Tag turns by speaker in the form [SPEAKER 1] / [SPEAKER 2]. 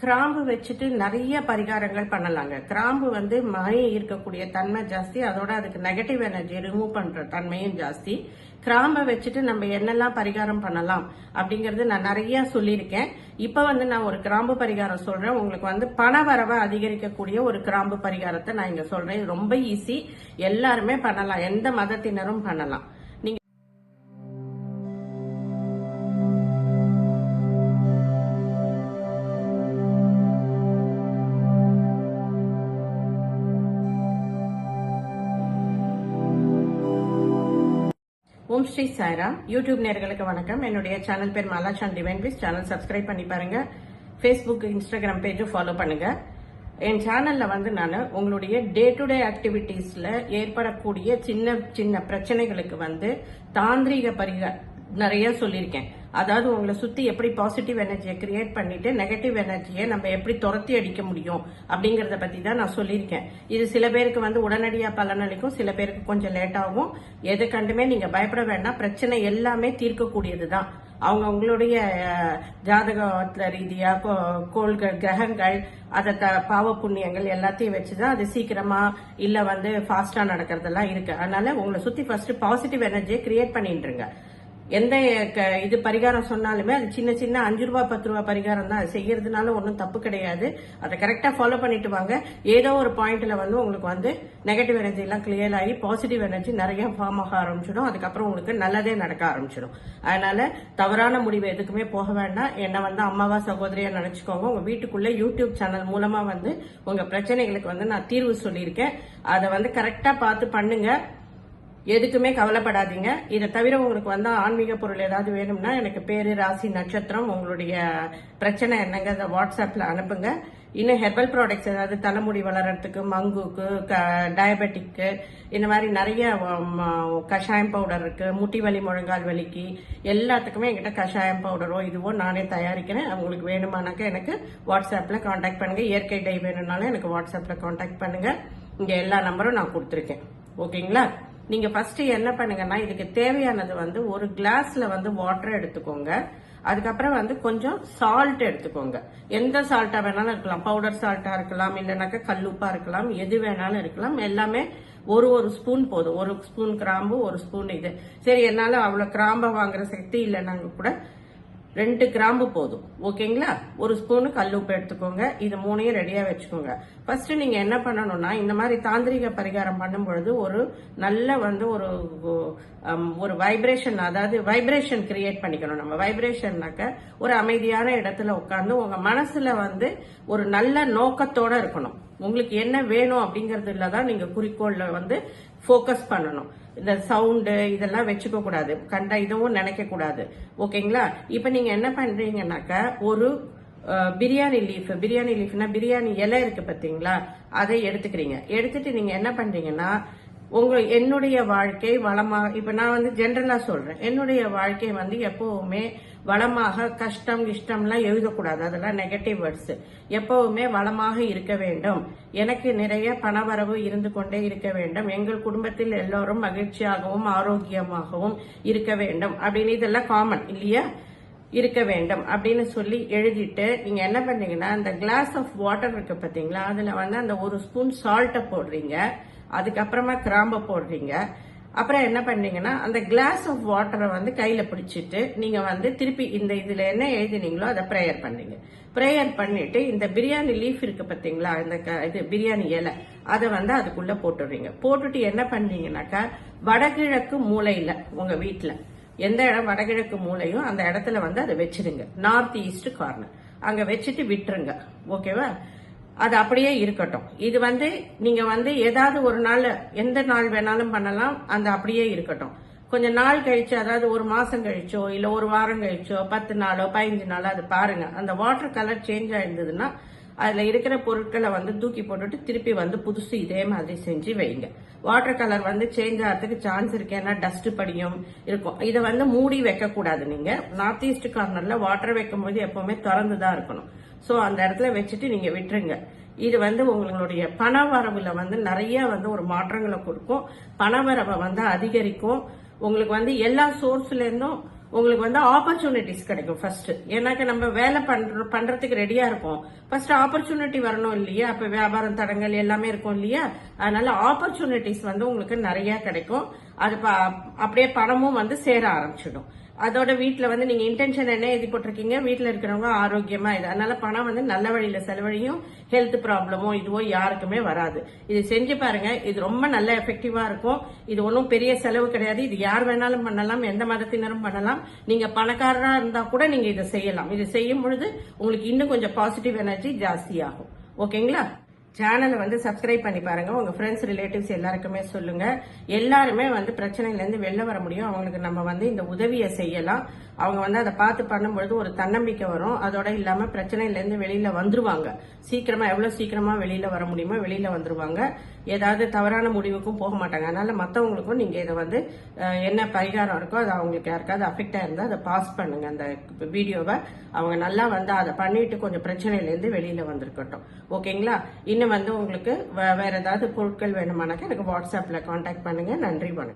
[SPEAKER 1] கிராம்பு வச்சுட்டு நிறைய பரிகாரங்கள் பண்ணலாங்க. கிராம்பு வந்து மழை இருக்கக்கூடிய தன்மை ஜாஸ்தி. அதோட அதுக்கு நெகட்டிவ் எனர்ஜி ரிமூவ் பண்ற தன்மையும் ஜாஸ்தி. கிராம்பை வச்சுட்டு நம்ம என்னெல்லாம் பரிகாரம் பண்ணலாம் அப்படிங்கறது நான் நிறைய சொல்லியிருக்கேன். இப்ப வந்து நான் ஒரு கிராம்பு பரிகாரம் சொல்றேன். உங்களுக்கு வந்து பண வரவை அதிகரிக்கக்கூடிய ஒரு கிராம்பு பரிகாரத்தை நான் இங்க சொல்றேன். ரொம்ப ஈஸி எல்லாருமே பண்ணலாம். எந்த மதத்தினரும் பண்ணலாம். ஓம் ஸ்ரீ சாய்ராம். யூடியூப் நேர்களுக்கு வணக்கம். என்னுடைய சேனல் பேர் மாலாச்சான் டிவைன் பிஸ் சேனல் சப்ஸ்கிரைப் பண்ணி பாருங்க. ஃபேஸ்புக் இன்ஸ்டாகிராம் பேஜும் ஃபாலோ பண்ணுங்க. என் சேனல்ல வந்து நான் உங்களுடைய டே டு டே ஆக்டிவிட்டீஸ்ல ஏற்படக்கூடிய சின்ன சின்ன பிரச்சனைகளுக்கு வந்து தாந்திரீக பரிக நிறைய சொல்லியிருக்கேன். அதாவது உங்களை சுத்தி எப்படி பாசிட்டிவ் எனர்ஜியை கிரியேட் பண்ணிட்டு நெகட்டிவ் எனர்ஜியை நம்ம எப்படி துரத்தி அடிக்க முடியும் அப்படிங்கறத பத்தி தான் நான் சொல்லியிருக்கேன். இது சில பேருக்கு வந்து உடனடியா பலனளிக்கும் சில பேருக்கு கொஞ்சம் லேட் ஆகும். எது கண்டுமே நீங்க பயப்பட வேண்டாம். பிரச்சனை எல்லாமே தீர்க்கக்கூடியது தான் அவங்க அவங்களுடைய ஜாதகத்துல ரீதியா கோ- கோள்கள் கிரகங்கள் அதை த- பாவ புண்ணியங்கள் எல்லாத்தையும் வச்சுதான் அது சீக்கிரமா இல்ல வந்து ஃபாஸ்டா நடக்கிறதெல்லாம் இருக்கு. அதனால உங்களை சுத்தி ஃபர்ஸ்ட் பாசிட்டிவ் எனர்ஜியை கிரியேட் பண்ணிட்டுருங்க. எந்த க- இது பரிகாரம் சொன்னாலுமே அது சின்ன சின்ன அஞ்சு ரூபா பத்து ரூபா பரிகாரம் தான். செய்யறதுனால ஒன்றும் தப்பு கிடையாது. அதை கரெக்டாக ஃபாலோ பண்ணிட்டு வாங்க. ஏதோ ஒரு பாயிண்ட்ல வந்து உங்களுக்கு வந்து நெகட்டிவ் எனர்ஜி எல்லாம் கிளியர் ஆகி பாசிட்டிவ் எனர்ஜி நிறைய ஃபார்ம் ஆக ஆரம்பிச்சிடும். அதுக்கப்புறம் உங்களுக்கு நல்லதே நடக்க ஆரம்பிச்சிடும். அதனால தவறான முடிவு எதுக்குமே போக வேண்டாம். என்ன வந்து அம்மாவா சகோதரியா நினைச்சுக்கோங்க. உங்க வீட்டுக்குள்ள யூடியூப் சேனல் மூலமா வந்து உங்க பிரச்சனைகளுக்கு வந்து நான் தீர்வு சொல்லியிருக்கேன். அதை வந்து கரெக்டா பார்த்து பண்ணுங்க. எதுக்குமே கவலைப்படாதீங்க. இதை தவிர உங்களுக்கு வந்து ஆன்மீக பொருள் ஏதாவது வேணும்னா எனக்கு பேரு ராசி நட்சத்திரம் உங்களுடைய பிரச்சனை என்னங்க அதை வாட்ஸ்அப்ல அனுப்புங்க. இன்னும் ஹெர்பல் ப்ராடக்ட்ஸ் ஏதாவது தலைமுடி வளர்றதுக்கு மங்குக்கு டயபெட்டிக்கு இந்த மாதிரி நிறைய கஷாயம் பவுடர் இருக்கு முட்டி வலி முழங்கால் வலிக்கு எல்லாத்துக்குமே என்கிட்ட கஷாயம் பவுடரோ இதுவோ நானே தயாரிக்கிறேன். உங்களுக்கு வேணுமானாக்க எனக்கு வாட்ஸ்அப்ல காண்டாக்ட் பண்ணுங்க. இயற்கை டை வேணும்னாலும் எனக்கு வாட்ஸ்அப்ல காண்டாக்ட் பண்ணுங்க. இங்க எல்லா நம்பரும் நான் கொடுத்துருக்கேன். ஓகேங்களா? நீங்க ஃபர்ஸ்ட் என்ன பண்ணுங்கன்னா இதுக்கு தேவையானது வந்து ஒரு கிளாஸ்ல வந்து வாட்டர் எடுத்துக்கோங்க. அதுக்கப்புறம் வந்து கொஞ்சம் சால்ட் எடுத்துக்கோங்க. எந்த சால்ட்டா வேணாலும் இருக்கலாம். பவுடர் சால்ட்டா இருக்கலாம் இல்லைனாக்கா கல்லுப்பா இருக்கலாம் எது வேணாலும் இருக்கலாம். எல்லாமே ஒரு ஒரு ஸ்பூன் போதும். ஒரு ஸ்பூன் கிராம்பு ஒரு ஸ்பூன் இது. சரி என்னால அவ்வளவு கிராம்பை வாங்குற சக்தி இல்லைனாங்க கூட ரெண்டு கிராம்பு போதும். ஓகேங்களா? ஒரு ஸ்பூனு கல்லுப்பு எடுத்துக்கோங்க. இது மூணையும் ரெடியா வச்சுக்கோங்க. ஃபர்ஸ்ட் நீங்க என்ன பண்ணணும்னா இந்த மாதிரி தாந்திரிக பரிகாரம் பண்ணும் பொழுது ஒரு நல்ல வந்து ஒரு ஒரு வைப்ரேஷன் அதாவது வைப்ரேஷன் கிரியேட் பண்ணிக்கணும். நம்ம வைப்ரேஷன்னாக்க ஒரு அமைதியான இடத்துல உட்காந்து உங்க மனசுல வந்து ஒரு நல்ல நோக்கத்தோட இருக்கணும். உங்களுக்கு என்ன வேணும் அப்படிங்கறதுல தான் நீங்க குறிக்கோள்ல வந்து ஃபோக்கஸ் பண்ணணும். இந்த சவுண்டு இதெல்லாம் வச்சுக்க கூடாது. கண்ட இதுவும் நினைக்க கூடாது. ஓகேங்களா? இப்ப நீங்க என்ன பண்றீங்கன்னாக்கா ஒரு பிரியாணி லீஃப் பிரியாணி லீஃப்னா பிரியாணி இலை இருக்கு பாத்தீங்களா? அதை எடுத்துக்கிறீங்க. எடுத்துட்டு நீங்க என்ன பண்றீங்கன்னா உங்க என்னுடைய வாழ்க்கை வளமாக இப்ப நான் வந்து ஜென்ரலா சொல்றேன். என்னுடைய வாழ்க்கை வந்து எப்பவுமே வளமாக கஷ்டம் கிஷ்டம்லாம் எழுதக்கூடாது. அதெல்லாம் நெகட்டிவ் வேர்ட்ஸ் எப்பவுமே வளமாக இருக்க வேண்டும். எனக்கு நிறைய பணவரவு இருந்து கொண்டே இருக்க வேண்டும். எங்கள் குடும்பத்தில் எல்லோரும் மகிழ்ச்சியாகவும் ஆரோக்கியமாகவும் இருக்க வேண்டும். அப்படின்னு இதெல்லாம் காமன் இல்லையா? இருக்க வேண்டும் அப்படின்னு சொல்லி எழுதிட்டு நீங்க என்ன பண்ணீங்கன்னா அந்த கிளாஸ் ஆஃப் வாட்டர் இருக்கு பாத்தீங்களா? அதுல வந்து அந்த ஒரு ஸ்பூன் சால்ட்டை போடுறீங்க. அதுக்கப்புறமா கிராம்பை போடுறீங்க. அப்புறம் என்ன பண்ணீங்கன்னா அந்த கிளாஸ் ஆஃப் வாட்டரை வந்து கையில பிடிச்சிட்டு நீங்க வந்து திருப்பி இந்த இதுல என்ன எழுதினீங்களோ அதை ப்ரேயர் பண்ணீங்க. ப்ரேயர் பண்ணிட்டு இந்த பிரியாணி லீஃப் இருக்கு பாத்தீங்களா இந்த க- இது பிரியாணி இலை அதை வந்து அதுக்குள்ள போட்டுடுறீங்க. போட்டுட்டு என்ன பண்ணீங்கன்னாக்கா வடகிழக்கு மூலையில உங்க வீட்டுல எந்த இடம் வடகிழக்கு மூலையும் அந்த இடத்துல வந்து அதை வச்சிருங்க நார்த் ஈஸ்ட் கார்னர் அங்க வச்சுட்டு விட்டுருங்க. ஓகேவா அது அப்படியே இருக்கட்டும். இது வந்து நீங்க வந்து ஏதாவது ஒரு நாள் எந்த நாள் வேணாலும் பண்ணலாம் அந்த அப்படியே இருக்கட்டும். கொஞ்சம் நாள் கழிச்சு அதாவது ஒரு மாசம் கழிச்சோ இல்ல ஒரு வாரம் கழிச்சோ பத்து நாளோ பதினஞ்சு நாளோ அது பாருங்க. அந்த வாட்டர் கலர் சேஞ்ச் ஆயிருந்ததுன்னா அதுல இருக்கிற பொருட்களை வந்து தூக்கி போட்டுட்டு திருப்பி வந்து புதுசு இதே மாதிரி செஞ்சு வைங்க. வாட்டர் கலர் வந்து சேஞ்ச் ஆகிறதுக்கு சான்ஸ் இருக்கு. ஏன்னா டஸ்ட் படியும் இருக்கும். இதை வந்து மூடி வைக்க கூடாது நீங்க. நார்த் ஈஸ்ட் கார்னர்ல வாட்டர் வைக்கும் போது எப்பவுமே திறந்து தான் இருக்கணும். ஸோ அந்த இடத்துல வச்சுட்டு நீங்கள் விட்டுருங்க. இது வந்து உங்களுடைய பண வரவில் வந்து நிறைய வந்து ஒரு மாற்றங்களை கொடுக்கும். பண வரவை வந்து அதிகரிக்கும். உங்களுக்கு வந்து எல்லா சோர்ஸ்லேருந்தும் உங்களுக்கு வந்து ஆப்பர்ச்சுனிட்டிஸ் கிடைக்கும் ஃபர்ஸ்ட் ஏன்னாக்க நம்ம வேலை பண்ற பண்றதுக்கு ரெடியா இருப்போம். ஃபர்ஸ்ட் ஆப்பர்ச்சுனிட்டி வரணும் இல்லையா? அப்ப வியாபாரம் தடங்கள் எல்லாமே இருக்கும் இல்லையா? அதனால ஆப்பர்ச்சுனிட்டிஸ் வந்து உங்களுக்கு நிறைய கிடைக்கும். அது ப- அப்படியே பணமும் வந்து சேர ஆரம்பிச்சிடும். அதோட வீட்டில் வந்து நீங்கள் இன்டென்ஷன் என்ன எழுதி போட்டிருக்கீங்க? வீட்டில் இருக்கிறவங்க ஆரோக்கியமாக இது. அதனால பணம் வந்து நல்ல வழியில் செலவழியும் ஹெல்த் ப்ராப்ளமோ இதுவோ யாருக்குமே வராது. இது செஞ்சு பாருங்க. இது ரொம்ப நல்ல எஃபெக்டிவாக இருக்கும். இது ஒன்றும் பெரிய செலவு கிடையாது. இது யார் வேணாலும் பண்ணலாம் எந்த மதத்தினரும் பண்ணலாம். நீங்கள் பணக்காரராக இருந்தால் கூட நீங்கள் இதை செய்யலாம். இது செய்யும் பொழுது உங்களுக்கு இன்னும் கொஞ்சம் பாசிட்டிவ் எனர்ஜி ஜாஸ்தியாகும். ஓகேங்களா சேனலை வந்து சப்ஸ்கிரைப் பண்ணி பாருங்க. உங்க ஃப்ரெண்ட்ஸ் ரிலேட்டிவ்ஸ் எல்லாருக்குமே சொல்லுங்க. எல்லாருமே வந்து பிரச்சனையிலேருந்து வெளில வர முடியும். அவங்களுக்கு நம்ம வந்து இந்த உதவியை செய்யலாம். அவங்க வந்து அதை பார்த்து பண்ணும்பொழுது ஒரு தன்னம்பிக்கை வரும். அதோட இல்லாம பிரச்சனையிலேருந்து வெளியில் வெளியில வந்துருவாங்க. சீக்கிரமா எவ்வளவு சீக்கிரமா வெளியில வர முடியுமோ வெளியில வந்துருவாங்க. ஏதாவது தவறான முடிவுக்கும் போக மாட்டாங்க. அதனால மற்றவங்களுக்கும் நீங்க இதை வந்து என்ன பரிகாரம் இருக்கோ அது அவங்களுக்கு யாருக்காவது அஃபெக்ட் ஆயிருந்தா அதை பாஸ் பண்ணுங்க. அந்த வீடியோவை அவங்க நல்லா வந்து அதை பண்ணிட்டு கொஞ்சம் பிரச்சனையிலேருந்து வெளியில் வெளியில வந்திருக்கட்டும் ஓகேங்களா இன்னும் வந்து உங்களுக்கு வே- வேற ஏதாவது பொருட்கள் வேணுமானாக்கா எனக்கு வாட்ஸ்அப்ல காண்டாக்ட் பண்ணுங்க. நன்றி வணக்கம்.